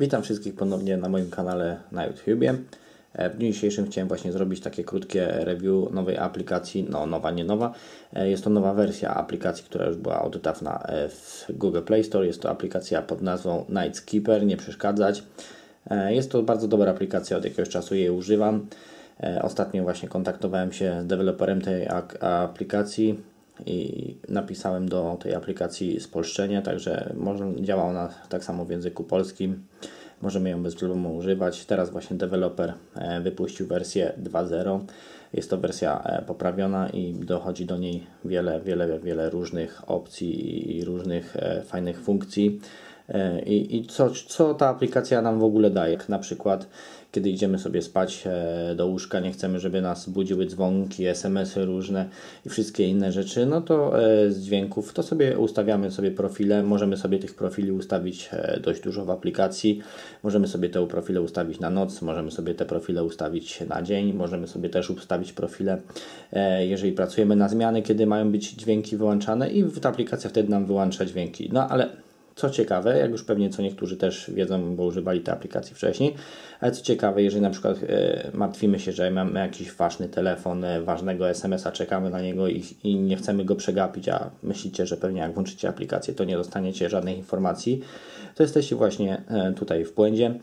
Witam wszystkich ponownie na moim kanale na YouTubie. E, w dniu dzisiejszym chciałem właśnie zrobić takie krótkie review nowej aplikacji, no nowa, nie nowa. E, jest to nowa wersja aplikacji, która już była dawna e, w Google Play Store. Jest to aplikacja pod nazwą Night Keeper, nie przeszkadzać. Jest to bardzo dobra aplikacja, od jakiegoś czasu jej używam. Ostatnio właśnie kontaktowałem się z deweloperem tej aplikacji i napisałem do tej aplikacji spolszczenie, także może działa ona tak samo w języku polskim. Możemy ją bez problemu używać. Teraz właśnie deweloper e, wypuścił wersję 2.0. Jest to wersja e, poprawiona i dochodzi do niej wiele, wiele, wiele różnych opcji i różnych e, fajnych funkcji. I, i co, co ta aplikacja nam w ogóle daje? Na przykład kiedy idziemy sobie spać e, do łóżka, nie chcemy, żeby nas budziły dzwonki, SMS-y różne i wszystkie inne rzeczy, no to e, z dźwięków to sobie ustawiamy sobie profile, możemy sobie tych profili ustawić e, dość dużo w aplikacji, możemy sobie te profile ustawić na noc, możemy sobie te profile ustawić na dzień, możemy sobie też ustawić profile, jeżeli pracujemy na zmiany, kiedy mają być dźwięki wyłączane i ta aplikacja wtedy nam wyłącza dźwięki. No ale co ciekawe, jak już pewnie co niektórzy też wiedzą, bo używali tej aplikacji wcześniej, ale co ciekawe, jeżeli na przykład e, martwimy się, że mamy jakiś ważny telefon, e, ważnego SMS-a, czekamy na niego i, i, nie chcemy go przegapić, a myślicie, że pewnie jak włączycie aplikację, to nie dostaniecie żadnych informacji, to jesteście właśnie e, tutaj w błędzie,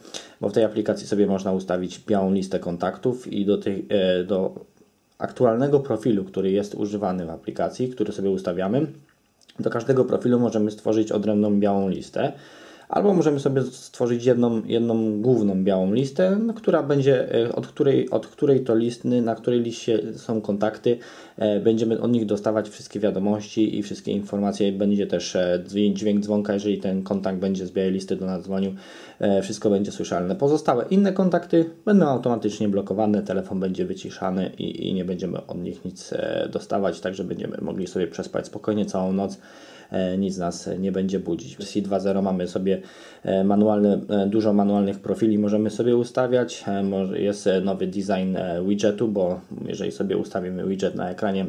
bo w tej aplikacji sobie można ustawić białą listę kontaktów i do, e, do aktualnego profilu, który jest używany w aplikacji, który sobie ustawiamy, do każdego profilu możemy stworzyć odrębną białą listę. Albo możemy sobie stworzyć jedną, jedną główną białą listę, która będzie, e, od której, od której to listy, na której liście są kontakty, e, będziemy od nich dostawać wszystkie wiadomości i wszystkie informacje. Będzie też e, dźwięk dzwonka, jeżeli ten kontakt będzie z białej listy do nas dzwonił, wszystko będzie słyszalne. Pozostałe inne kontakty będą automatycznie blokowane, telefon będzie wyciszany i, i nie będziemy od nich nic dostawać, także będziemy mogli sobie przespać spokojnie całą noc nic nas nie będzie budzić. W wersji 2.0 mamy sobie e, manualne, e, dużo manualnych profili możemy sobie ustawiać. Jest nowy design widgetu, bo jeżeli sobie ustawimy widget na ekranie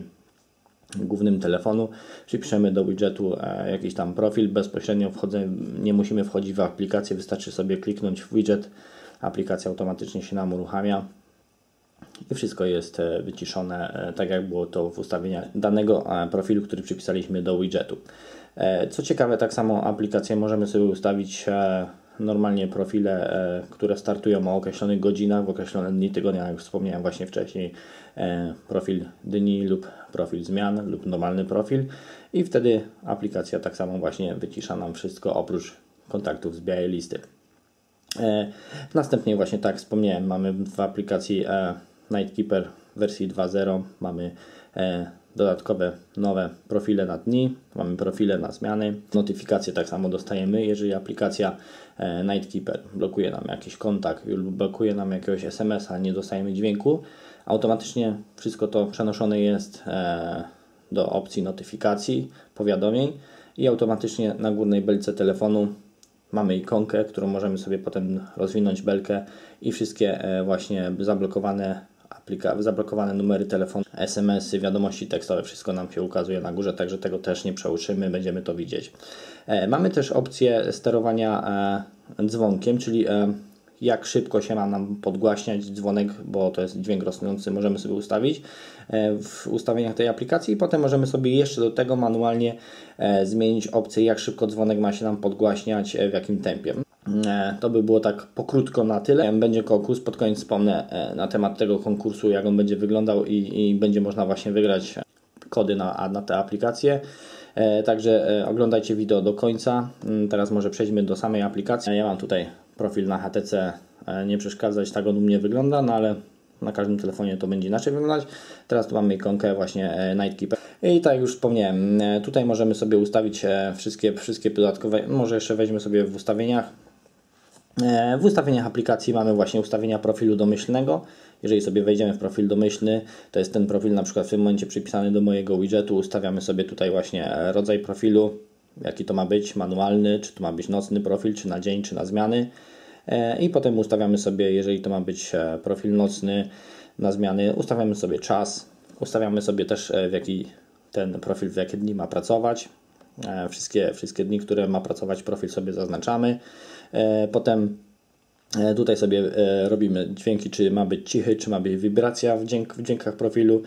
głównym telefonu, przypiszemy do widgetu jakiś tam profil, bezpośrednio wchodzę, nie musimy wchodzić w aplikację, wystarczy sobie kliknąć w widget, aplikacja automatycznie się nam uruchamia i wszystko jest e, wyciszone, e, tak jak było to w ustawieniach danego e, profilu, który przypisaliśmy do widgetu. Co ciekawe, tak samo aplikację możemy sobie ustawić normalnie profile, które startują o określonych godzinach, w określone dni tygodnia, jak wspomniałem właśnie wcześniej, profil dni lub profil zmian lub normalny profil i wtedy aplikacja tak samo właśnie wycisza nam wszystko oprócz kontaktów z białej listy. Następnie właśnie tak wspomniałem, mamy w aplikacji Nightkeeper wersji 2.0 mamy e, dodatkowe nowe profile na dni, mamy profile na zmiany, notyfikacje tak samo dostajemy, jeżeli aplikacja e, Nightkeeper blokuje nam jakiś kontakt lub blokuje nam jakiegoś SMS-a, nie dostajemy dźwięku, automatycznie wszystko to przenoszone jest e, do opcji notyfikacji, powiadomień i automatycznie na górnej belce telefonu mamy ikonkę, którą możemy sobie potem rozwinąć belkę i wszystkie właśnie zablokowane aplika- zablokowane numery telefonu, SMS-y, wiadomości tekstowe, wszystko nam się ukazuje na górze, także tego też nie przełyszymy, będziemy to widzieć. E, mamy też opcję sterowania e, dzwonkiem, czyli e, jak szybko się ma nam podgłaśniać dzwonek, bo to jest dźwięk rosnący, możemy sobie ustawić w ustawieniach tej aplikacji i potem możemy sobie jeszcze do tego manualnie zmienić opcję, jak szybko dzwonek ma się nam podgłaśniać, w jakim tempie. E, to by było tak pokrótko na tyle. Będzie konkurs, pod koniec wspomnę e, na temat tego konkursu, jak on będzie wyglądał i, i będzie można właśnie wygrać kody na, na tę aplikację. E, także oglądajcie wideo do końca. Mm, teraz może przejdźmy do samej aplikacji. Ja mam tutaj profil na HTC, nie przeszkadzać, tak on u mnie wygląda, no ale na każdym telefonie to będzie inaczej wyglądać. Teraz tu mamy ikonkę właśnie Nightkeeper. I tak jak już wspomniałem, tutaj możemy sobie ustawić wszystkie, wszystkie dodatkowe, może jeszcze weźmy sobie w ustawieniach, w ustawieniach aplikacji mamy właśnie ustawienia profilu domyślnego. Jeżeli sobie wejdziemy w profil domyślny, to jest ten profil na przykład w tym momencie przypisany do mojego widgetu. Ustawiamy sobie tutaj właśnie rodzaj profilu, jaki to ma być, manualny, czy to ma być nocny profil, czy na dzień, czy na zmiany. E, I potem ustawiamy sobie, jeżeli to ma być e, profil nocny na zmiany, ustawiamy sobie czas, ustawiamy sobie też w jaki ten profil w jakie dni ma pracować. Wszystkie, wszystkie dni, które ma pracować profil sobie zaznaczamy. E, potem Tutaj sobie robimy dźwięki, czy ma być cichy, czy ma być wibracja w, dźwięk, w dźwiękach profilu.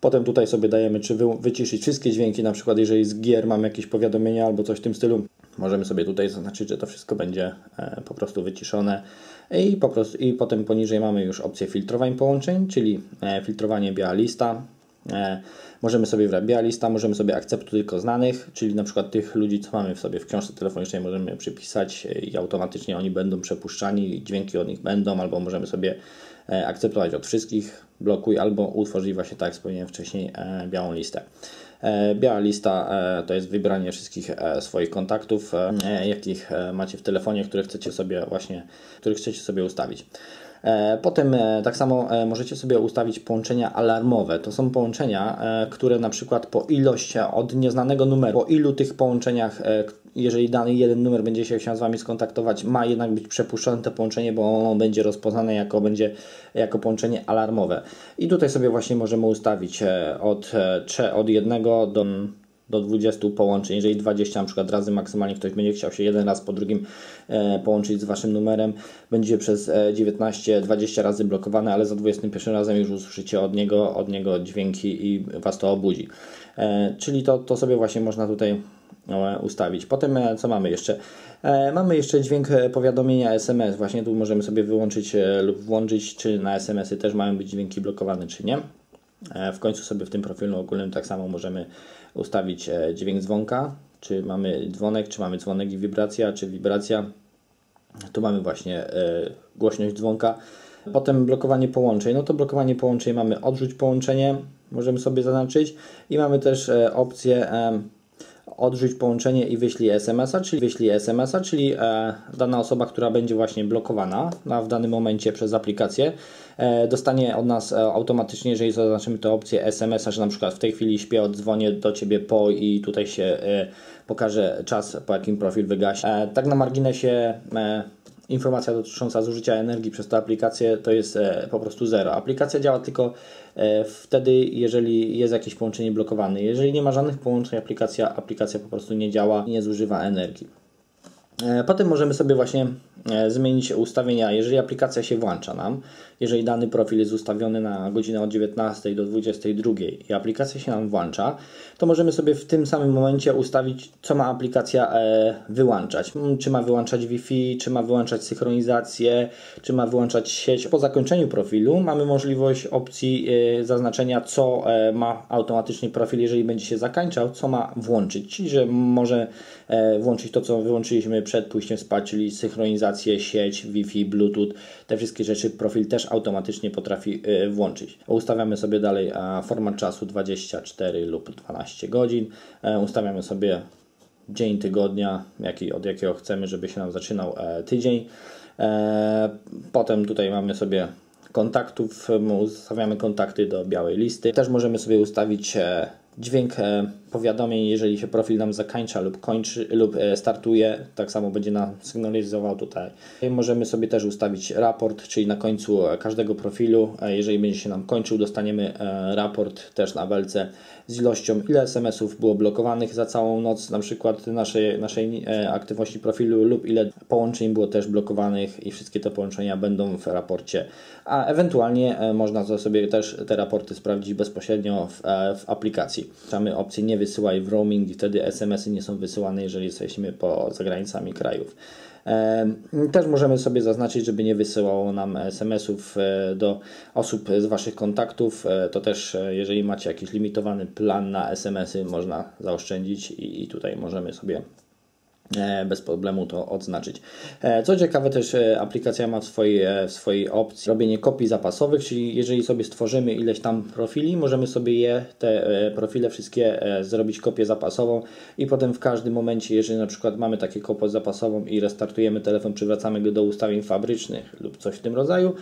Potem tutaj sobie dajemy, czy wy, wyciszyć wszystkie dźwięki, na przykład jeżeli z gier mamy jakieś powiadomienia albo coś w tym stylu, możemy sobie tutaj zaznaczyć, że to wszystko będzie e, po prostu wyciszone i, po prostu, i potem poniżej mamy już opcję filtrowań połączeń, czyli e, filtrowanie biała lista. E, możemy sobie wybrać biała lista, możemy sobie akceptu tylko znanych, czyli na przykład tych ludzi, co mamy w sobie w książce telefonicznej, możemy przypisać i automatycznie oni będą przepuszczani, dźwięki od nich będą, albo możemy sobie akceptować od wszystkich, blokuj, albo utworzyć właśnie tak jak wspomniałem wcześniej białą listę. E, biała lista e, to jest wybranie wszystkich e, swoich kontaktów, jakich macie w telefonie, które chcecie sobie właśnie, których chcecie sobie ustawić. Potem tak samo możecie sobie ustawić połączenia alarmowe. To są połączenia, które na przykład po ilość od nieznanego numeru, po ilu tych połączeniach, jeżeli dany jeden numer będzie się chciał z Wami skontaktować, ma jednak być przepuszczone to połączenie, bo ono będzie rozpoznane jako, będzie, jako połączenie alarmowe. I tutaj sobie właśnie możemy ustawić e, od, e, od jednego do do 20 połączeń. Jeżeli 20 na przykład razy maksymalnie ktoś będzie chciał się jeden raz po drugim e, połączyć z Waszym numerem, będzie przez 19-20 razy blokowane, ale za 21 razem już usłyszycie od niego, od niego dźwięki i Was to obudzi. Czyli to, to sobie właśnie można tutaj E, ustawić. Potem e, co mamy jeszcze? E, mamy jeszcze dźwięk powiadomienia SMS. Właśnie tu możemy sobie wyłączyć lub włączyć, czy na SMS-y też mają być dźwięki blokowane, czy nie. W końcu sobie w tym profilu ogólnym tak samo możemy ustawić dźwięk dzwonka, czy mamy dzwonek, czy mamy dzwonek i wibracja, czy wibracja. Tu mamy właśnie głośność dzwonka. Potem blokowanie połączeń. No to blokowanie połączeń mamy odrzuć połączenie, możemy sobie zaznaczyć i mamy też opcję odrzuć połączenie i wyślij SMS-a, czyli wyślij SMS-a, czyli e, dana osoba, która będzie właśnie blokowana na, w danym momencie przez aplikację, e, dostanie od nas e, automatycznie, jeżeli zaznaczymy tę opcję SMS-a, że na przykład w tej chwili śpię, odzwonię do Ciebie po i tutaj się pokaże czas, po jakim profil wygasi. Tak na marginesie informacja dotycząca zużycia energii przez tę aplikację to jest e, po prostu zero. Aplikacja działa tylko e, wtedy, jeżeli jest jakieś połączenie blokowane. Jeżeli nie ma żadnych połączeń, aplikacja, aplikacja po prostu nie działa i nie zużywa energii. E, potem możemy sobie właśnie e, zmienić ustawienia, jeżeli aplikacja się włącza nam, jeżeli dany profil jest ustawiony na godzinę od 19 do 22 i aplikacja się nam włącza, to możemy sobie w tym samym momencie ustawić, co ma aplikacja e, wyłączać. Mm, czy ma wyłączać Wi-Fi, czy ma wyłączać synchronizację, czy ma wyłączać sieć. Po zakończeniu profilu mamy możliwość opcji zaznaczenia, co ma automatycznie profil, jeżeli będzie się zakończał, co ma włączyć, czyli że może włączyć to, co wyłączyliśmy przed pójściem spać, czyli synchronizację, sieć, Wi-Fi, Bluetooth, te wszystkie rzeczy profil też automatycznie potrafi y, włączyć. Ustawiamy sobie dalej format czasu 24 lub 12 godzin. E, ustawiamy sobie dzień tygodnia, jaki, od jakiego chcemy, żeby się nam zaczynał e, tydzień. E, potem tutaj mamy sobie kontaktów, ustawiamy kontakty do białej listy. Też możemy sobie ustawić dźwięk powiadomień, jeżeli się profil nam zakończa lub kończy lub e, startuje, tak samo będzie nam sygnalizował tutaj. Możemy sobie też ustawić raport, czyli na końcu każdego profilu, e, jeżeli będzie się nam kończył, dostaniemy raport też na belce z ilością, ile SMS-ów było blokowanych za całą noc, na przykład naszej, naszej aktywności profilu lub ile połączeń było też blokowanych i wszystkie te połączenia będą w raporcie. A ewentualnie można sobie też te raporty sprawdzić bezpośrednio w, w aplikacji. Mamy opcję nie wysyłaj w roaming i wtedy SMS-y nie są wysyłane, jeżeli jesteśmy poza granicami krajów. Też możemy sobie zaznaczyć, żeby nie wysyłało nam SMS-ów e, do osób z Waszych kontaktów. E, to też, e, jeżeli macie jakiś limitowany plan na SMS-y, można zaoszczędzić i tutaj możemy sobie bez problemu to odznaczyć. E, co ciekawe też e, aplikacja ma w swojej, w swojej opcji robienie kopii zapasowych, czyli jeżeli sobie stworzymy ileś tam profili, możemy sobie je, te profile wszystkie zrobić kopię zapasową i potem w każdym momencie, jeżeli na przykład mamy takie kopię zapasową i restartujemy telefon, przywracamy go do ustawień fabrycznych lub coś w tym rodzaju,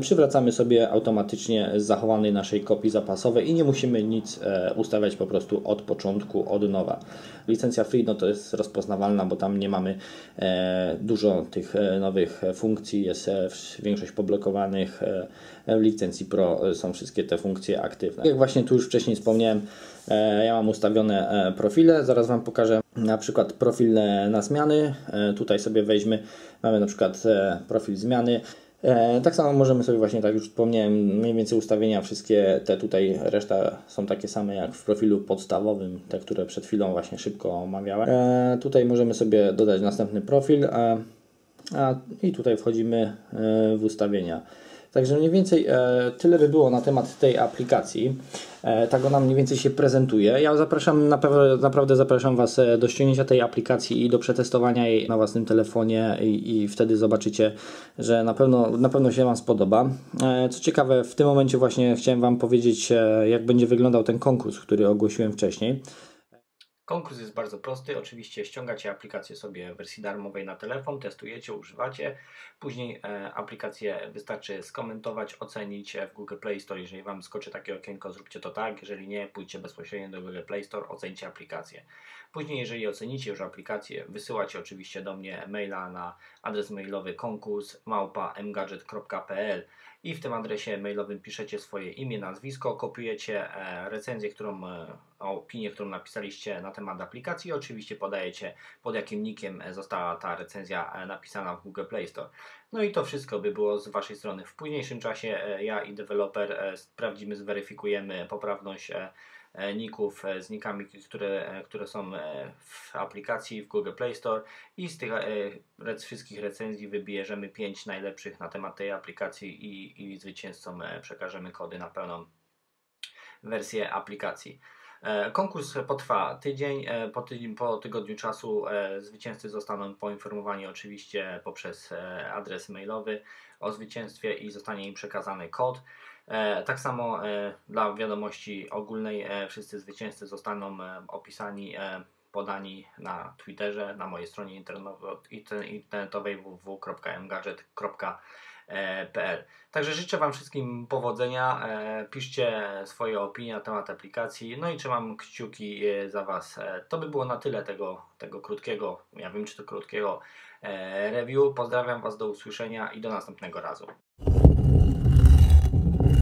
przywracamy sobie automatycznie z zachowanej naszej kopii zapasowej i nie musimy nic ustawiać po prostu od początku, od nowa. Licencja free no to jest rozpoznawalna bo tam nie mamy dużo tych nowych funkcji, jest większość poblokowanych w licencji Pro są wszystkie te funkcje aktywne. Jak właśnie tu już wcześniej wspomniałem, ja mam ustawione profile, zaraz Wam pokażę na przykład profil na zmiany. Tutaj sobie weźmy, mamy na przykład profil zmiany. E, tak samo możemy sobie właśnie, tak już wspomniałem, mniej więcej ustawienia wszystkie te tutaj, reszta są takie same jak w profilu podstawowym, te, które przed chwilą właśnie szybko omawiałem. E, tutaj możemy sobie dodać następny profil a, a, i tutaj wchodzimy e, w ustawienia. Także mniej więcej e, tyle by było na temat tej aplikacji. E, tak ona mniej więcej się prezentuje. Ja zapraszam, naprawdę, zapraszam Was e, do ściągnięcia tej aplikacji i do przetestowania jej na własnym telefonie i, i wtedy zobaczycie, że na pewno, na pewno się Wam spodoba. Co ciekawe, w tym momencie właśnie chciałem Wam powiedzieć, jak będzie wyglądał ten konkurs, który ogłosiłem wcześniej. Konkurs jest bardzo prosty. Oczywiście ściągacie aplikację sobie w wersji darmowej na telefon, testujecie, używacie. Później e, aplikację wystarczy skomentować, ocenić w Google Play Store. Jeżeli Wam skoczy takie okienko, zróbcie to tak. Jeżeli nie, pójdźcie bezpośrednio do Google Play Store, ocencie aplikację. Później, jeżeli ocenicie już aplikację, wysyłacie oczywiście do mnie maila na adres mailowy konkurs małpa i w tym adresie mailowym piszecie swoje imię, nazwisko, kopiujecie e, recenzję, którą, e, opinię, którą napisaliście na temat aplikacji oczywiście podajecie pod jakim nikiem została ta recenzja e, napisana w Google Play Store. No i to wszystko by było z Waszej strony. W późniejszym czasie ja i deweloper sprawdzimy, zweryfikujemy poprawność E, ników e, z nikami, które, e, które są w aplikacji w Google Play Store i z tych wszystkich recenzji wybierzemy 5 najlepszych na temat tej aplikacji i, i zwycięzcom przekażemy kody na pełną wersję aplikacji. Konkurs potrwa tydzień. Po, tydzień, po tygodniu czasu zwycięzcy zostaną poinformowani oczywiście poprzez adres mailowy o zwycięstwie i zostanie im przekazany kod. E, tak samo e, dla wiadomości ogólnej e, wszyscy zwycięzcy zostaną opisani, podani na Twitterze, na mojej stronie internetowej www.mgadget.pl. Także życzę Wam wszystkim powodzenia. Piszcie swoje opinie na temat aplikacji. No i trzymam kciuki za Was. To by było na tyle tego, tego krótkiego, ja wiem czy to krótkiego review. Pozdrawiam Was do usłyszenia i do następnego razu.